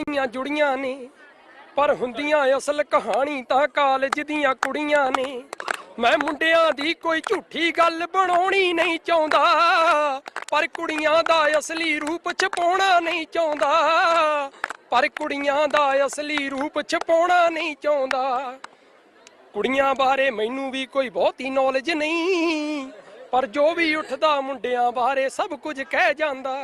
ਕਹਾਣੀਆਂ ਜੁੜੀਆਂ ਨੇ, ਪਰ ਹੁੰਦੀਆਂ ਅਸਲ ਕਹਾਣੀ ਤਾਂ ਕਾਲਜ ਦੀਆਂ ਕੁੜੀਆਂ ਨੇ। ਮੈਂ ਮੁੰਡਿਆਂ ਦੀ ਕੋਈ ਝੂਠੀ ਗੱਲ ਬਣਾਉਣੀ ਨਹੀਂ ਚਾਹੁੰਦਾ, ਪਰ ਕੁੜੀਆਂ ਦਾ ਅਸਲੀ ਰੂਪ ਛਪਾਉਣਾ ਨਹੀਂ ਚਾਹੁੰਦਾ। ਪਰ ਕੁੜੀਆਂ ਦਾ ਅਸਲੀ ਰੂਪ ਛਪਾਉਣਾ ਨਹੀਂ ਚਾਹੁੰਦਾ। ਕੁੜੀਆਂ ਬਾਰੇ ਮੈਨੂੰ ਵੀ ਕੋਈ ਬਹੁਤੀ ਨੌਲੇਜ ਨਹੀਂ। ਪਰ ਜੋ ਵੀ ਉੱਠਦਾ ਮੁੰਡਿਆਂ ਬਾਰੇ ਸਭ ਕੁਝ ਕਹਿ ਜਾਂਦਾ।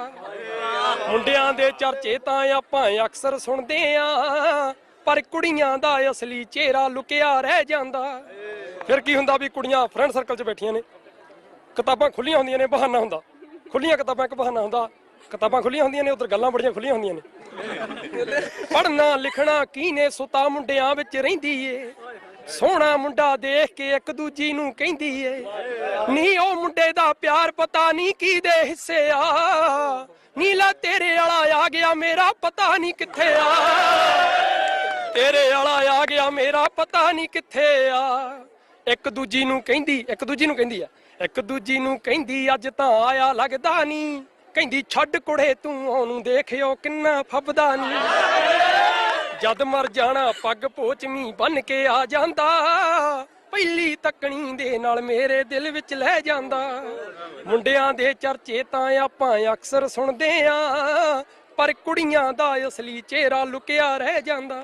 ਮੁੰਡਿਆਂ ਦੇ ਚਰਚੇ ਤਾਂ ਆਪਾਂ ਅਕਸਰ ਸੁਣਦੇ ਆਂ, ਪਰ ਕੁੜੀਆਂ ਦਾ ਅਸਲੀ ਚਿਹਰਾ ਲੁਕਿਆ ਰਹਿ ਜਾਂਦਾ। ਫਿਰ ਕੀ ਹੁੰਦਾ ਵੀ ਕੁੜੀਆਂ ਫਰੈਂਡ ਸਰਕਲ 'ਚ ਬੈਠੀਆਂ ਨੇ, ਕਿਤਾਬਾਂ ਖੁੱਲੀਆਂ ਹੁੰਦੀਆਂ ਨੇ, ਬਹਾਨਾ ਹੁੰਦਾ। ਖੁੱਲੀਆਂ ਕਿਤਾਬਾਂ ਇੱਕ ਬਹਾਨਾ ਹੁੰਦਾ। ਕਿਤਾਬਾਂ ਖੁੱਲੀਆਂ ਹੁੰਦੀਆਂ ਨੇ, ਉਧਰ ਗੱਲਾਂ ਬੜੀਆਂ ਖੁੱਲੀਆਂ ਹੁੰਦੀਆਂ ਨੇ। ਪੜਨਾ ਲਿਖਣਾ ਕੀ ਨੇ ਸੁਤਾ ਮੁੰਡਿਆਂ ਵਿੱਚ ਰਹਿੰਦੀ ਏ? ਸੋਹਣਾ ਮੁੰਡਾ ਦੇਖ ਕੇ ਇੱਕ ਦੂਜੀ ਨੂੰ ਕਹਿੰਦੀ ਏ, ਨੀ ਉਹ ਮੁੰਡੇ ਦਾ ਪਿਆਰ ਪਤਾ ਨਹੀਂ ਕੀ ਦੇ ਹਿੱਸੇ ਆ। ਨੀਲਾ ਤੇਰੇ ਵਾਲਾ ਆ ਗਿਆ ਮੇਰਾ ਪਤਾ ਨਹੀਂ ਕਿੱਥੇ ਆ। ਤੇਰੇ ਵਾਲਾ ਆ ਗਿਆ ਮੇਰਾ ਪਤਾ ਨਹੀਂ ਕਿੱਥੇ ਆ। ਇੱਕ ਦੂਜੀ ਨੂੰ ਕਹਿੰਦੀ, ਇੱਕ ਦੂਜੀ ਨੂੰ ਕਹਿੰਦੀ ਆ, ਇੱਕ ਦੂਜੀ ਨੂੰ ਕਹਿੰਦੀ ਅੱਜ ਤਾਂ ਆਇਆ ਲੱਗਦਾ ਨਹੀਂ ਕਹਿੰਦੀ, ਛੱਡ ਕੁੜੇ, ਤੂੰ ਉਹਨੂੰ ਦੇਖਿਓ ਕਿੰਨਾ ਫੱਬਦਾ ਨਹੀਂ ਜਦ ਮਰ ਜਾਣਾ ਪੱਗ ਪੋਚਮੀ ਬੰਨ ਕੇ ਆ ਜਾਂਦਾ। ਪਹਿਲੀ ਤੱਕਣੀ ਦੇ ਨਾਲ ਮੇਰੇ ਦਿਲ ਵਿੱਚ ਲੈ ਜਾਂਦਾ। ਮੁੰਡਿਆਂ ਦੇ ਚਰਚੇ ਤਾਂ ਆਪਾਂ ਅਕਸਰ ਸੁਣਦੇ ਆਂ, ਪਰ ਕੁੜੀਆਂ ਦਾ ਅਸਲੀ ਚਿਹਰਾ ਲੁਕਿਆ ਰਹਿ ਜਾਂਦਾ।